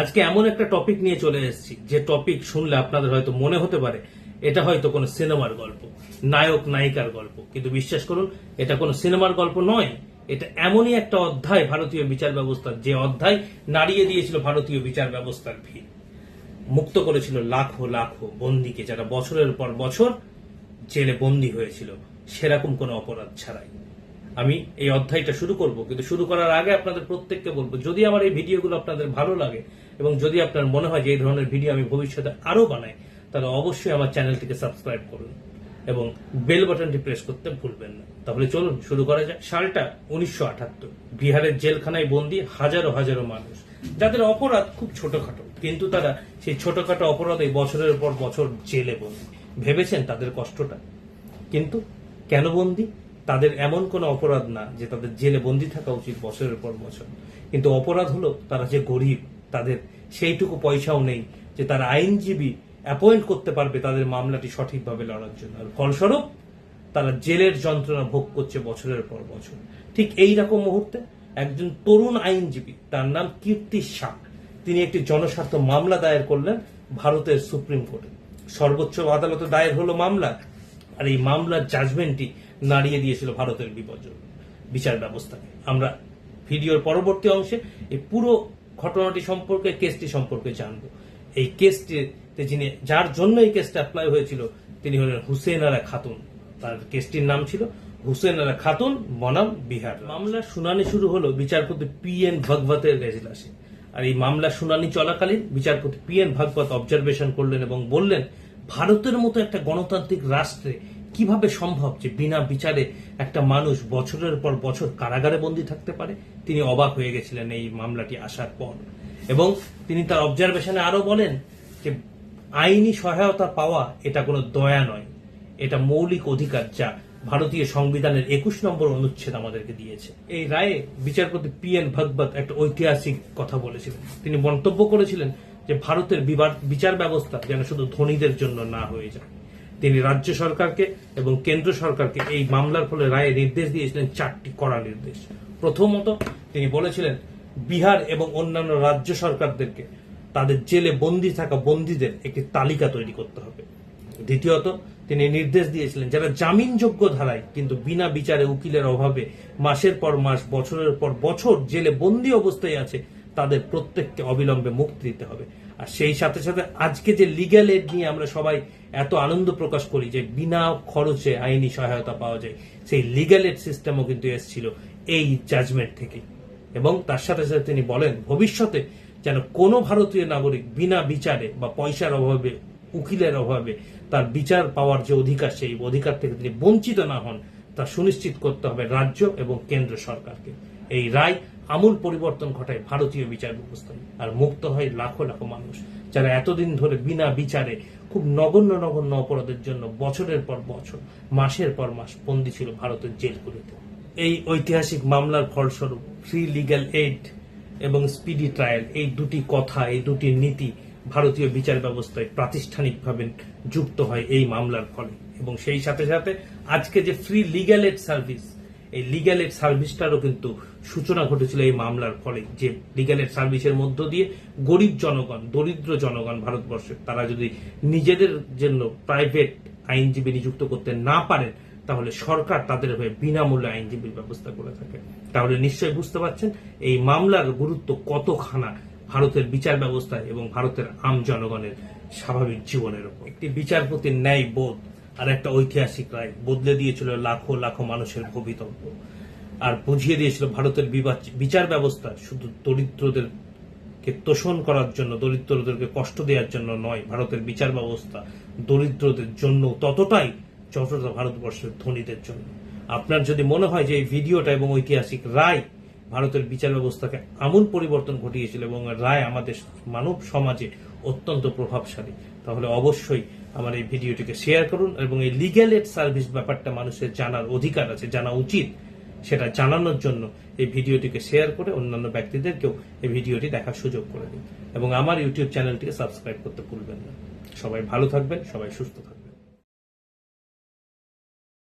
আজকে এমন একটা টপিক নিয়ে চলে এসেছি, যে টপিক শুনলে আপনাদের হয়তো মনে হতে পারে, এটা হয়তো কোনো সিনেমার গল্প, নায়ক, নায়িকার গল্প। কিন্তু বিশ্বাস করুন, এটা কোনো সিনেমার গল্প নয়, এটা এমনই একটা অধ্যায় ভারতীয় বিচার ব্যবস্থার, যে অধ্যায় নাড়িয়ে দিয়েছিল ভারতীয় বিচার ব্যবস্থার ভিড়। মুক্ত করেছিল লাখো লাখো বন্দীকে, যারা বছরের পর বছর জেলে বন্দী হয়েছিল। সেরকম কোনো অপরাধ ছাড়াই। আমি এই অধ্যায়টা শুরু করব, কিন্তু শুরু করার আগে আপনাদের প্রত্যেককে বলব, যদি আমার এই ভিডিওগুলো আপনাদের ভালো লাগে এবং যদি আপনার মনে হয় যে এই ধরনের ভিডিও আমি ভবিষ্যতে আরও বানাই, তাহলে অবশ্যই আমার চ্যানেলটিকে সাবস্ক্রাইব করুন এবং বেল বাটনটি প্রেস করতে ভুলবেন না। তাহলে চলুন, শুরু করা যাক। সালটা উনিশশো আটাত্তর। বিহারের জেলখানায় বন্দী হাজারো হাজারো মানুষ। যাদের অপরাধ খুব ছোটখাটো, কিন্তু তারা সেই ছোটখাটো অপরাধে বছরের পর বছর জেলে বন্দী। ভেবেছেন তাদের কষ্টটা? কিন্তু কেন বন্দি? তাদের এমন কোনো অপরাধ না যে তাদের জেলে বন্দি থাকা উচিত বছরের পর বছর। কিন্তু অপরাধ হলো তারা যে গরিব, তাদের সেইটুকু পয়সাও নেই যে তারা আইনজীবী অ্যাপয়েন্ট করতে পারবে তাদের মামলাটি সঠিকভাবে লড়ার জন্য। আর ফলস্বরূপ, তারা জেলের যন্ত্রণা ভোগ করছে বছরের পর বছর। ঠিক এই রকম মুহূর্তে একজন তরুণ আইনজীবী, তার নাম কীর্তি শাহ, তিনি একটি জনস্বার্থ মামলা দায়ের করলেন ভারতের সুপ্রিম কোর্টে। সর্বোচ্চ আদালতে দায়ের হলো মামলা, আর এই মামলার জাজমেন্টটি নাড়িয়ে দিয়েছিল ভারতের বিপর্যয় বিচার ব্যবস্থাকে। আমরা ভিডিওর পরবর্তী অংশে এই পুরো ঘটনাটি সম্পর্কে, কেসটি সম্পর্কে জানব। এই কেসটিতে যিনি, যার জন্য এই কেসটা অ্যাপ্লাই হয়েছিল, তিনি হলেন হুসেন আরা খাতুন। তার কেসটির নাম ছিল হুসেন আরা খাতুন, বনাম বিহার মামলার শুনানি শুরু হলো বিচারপতি পি এন ভগবতের এজলাসে। আর এই মামলার শুনানি চলাকালীন বিচারপতি পি এন ভাগবত অবজারভেশন করলেন এবং বললেন, ভারতের মতো একটা গণতান্ত্রিক রাষ্ট্রে কীভাবে সম্ভব যে বিনা বিচারে একটা মানুষ বছরের পর বছর কারাগারে বন্দী থাকতে পারে? তিনি অবাক হয়ে গেছিলেন এই মামলাটি আসার পর। এবং তিনি তার অবজারভেশনে আরও বলেন যে আইনি সহায়তা পাওয়া এটা কোনো দয়া নয়। এটা মৌলিক অধিকার যা ভারতীয় সংবিধানের একুশ নম্বর অনুচ্ছেদ আমাদেরকে দিয়েছে। এই রায়ে বিচারপতি পি এন ভগবত একটা ঐতিহাসিক কথা বলেছিলেন। তিনি মন্তব্য করেছিলেন যে ভারতের বিচার ব্যবস্থা যেন শুধু ধনীদের জন্য না হয়ে যায়। তিনি রাজ্য সরকারকে এবং কেন্দ্র সরকারকে এই মামলার ফলে রায়ে নির্দেশ দিয়েছিলেন চারটি কড়া নির্দেশ। প্রথমত তিনি বলেছিলেন, বিহার এবং অন্যান্য রাজ্য সরকারদেরকে তাদের জেলে বন্দী থাকা বন্দীদের একটি তালিকা তৈরি করতে হবে। দ্বিতীয়ত, তিনি নির্দেশ দিয়েছিলেন, যারা জামিনযোগ্য ধারায় কিন্তু বিনা বিচারে উকিলের অভাবে মাসের পর মাস, বছরের পর বছর জেলে বন্দী অবস্থায় আছে তাদের প্রত্যেককে অবিলম্বে মুক্তি দিতে হবে। আর সেই সাথে সাথে আজকে যে লিগ্যাল এড নিয়ে আমরা সবাই এত আনন্দ প্রকাশ করি যে বিনা খরচে আইনি সহায়তা পাওয়া যায়, সেই লিগ্যাল এড সিস্টেমও কিন্তু এসেছিল এই জাজমেন্ট থেকে। এবং তার সাথে সাথে তিনি বলেন, ভবিষ্যতে যেন কোনো ভারতীয় নাগরিক বিনা বিচারে বা পয়সার অভাবে, উকিলের অভাবে তার বিচার পাওয়ার যে অধিকার, সেই অধিকার থেকে তিনি বঞ্চিত না হন, তা সুনিশ্চিত করতে হবে রাজ্য এবং কেন্দ্র সরকারকে। এই রায় আমূল পরিবর্তন ঘটায় ভারতীয় বিচার ব্যবস্থায় আর মুক্ত হয় লাখো লাখো মানুষ, যারা এতদিন ধরে বিনা বিচারে খুব নগণ্য নগণ্য অপরাধের জন্য বছরের পর বছর, মাসের পর মাস বন্দী ছিল ভারতের জেলগুলিতে। এই ঐতিহাসিক মামলার ফলস্বরূপ ফ্রি লিগ্যাল এইড এবং স্পিডি ট্রায়াল এই দুটি কথা, এই দুটি নীতি ভারতীয় বিচার ব্যবস্থায় প্রাতিষ্ঠানিকভাবে যুক্ত হয় এই মামলার ফলে। এবং সেই সাথে সাথে আজকে যে ফ্রি লিগ্যাল এড সার্ভিস এই লিগ্যাল এড সার্ভিসটারও কিন্তু সূচনা ঘটেছিল এই মামলার ফলে যে লিগ্যাল এড সার্ভিসের মধ্য দিয়ে গরিব জনগণ, দরিদ্র জনগণ ভারতবর্ষের তারা যদি নিজেদের জন্য প্রাইভেট আইনজীবী নিযুক্ত করতে না পারেন, তাহলে সরকার তাদের হয়ে বিনামূল্যে আইনজীবীর ব্যবস্থা করে থাকে। তাহলে নিশ্চয়ই বুঝতে পারছেন এই মামলার গুরুত্ব কতখানা ভারতের বিচার ব্যবস্থায় এবং ভারতের আম জনগণের স্বাভাবিক জীবনের উপর। একটি বিচারপতির ন্যায় বোধ আর একটা ঐতিহাসিক রায়, বদলে দিয়েছিল লাখো লাখো মানুষের ভবিতব্য। আর বুঝিয়ে দিয়েছিল ভারতের বিচার ব্যবস্থা শুধু দরিদ্রদের কে তোষণ করার জন্য, দরিদ্রদেরকে কষ্ট দেওয়ার জন্য নয়, ভারতের বিচার ব্যবস্থা দরিদ্রদের জন্য ততটাই যতটা ভারতবর্ষের ধনীদের জন্য। আপনার যদি মনে হয় যে এই ভিডিওটা এবং ঐতিহাসিক রায় ভারতের বিচার ব্যবস্থাকে আমূল পরিবর্তন ঘটিয়েছিল এবং রায় আমাদের মানব সমাজে অত্যন্ত প্রভাবশালী তাহলে অবশ্যই আমার এই ভিডিওটিকে শেয়ার করুন এবং এই লিগ্যাল এড সার্ভিস ব্যাপারটা মানুষের জানার অধিকার আছে, জানা উচিত। সেটা জানানোর জন্য এই ভিডিওটিকে শেয়ার করে অন্যান্য ব্যক্তিদেরকেও এই ভিডিওটি দেখার সুযোগ করে দিন। এবং আমার ইউটিউব চ্যানেলটিকে সাবস্ক্রাইব করতে ভুলবেন না। সবাই ভালো থাকবেন, সবাই সুস্থ থাকবেন।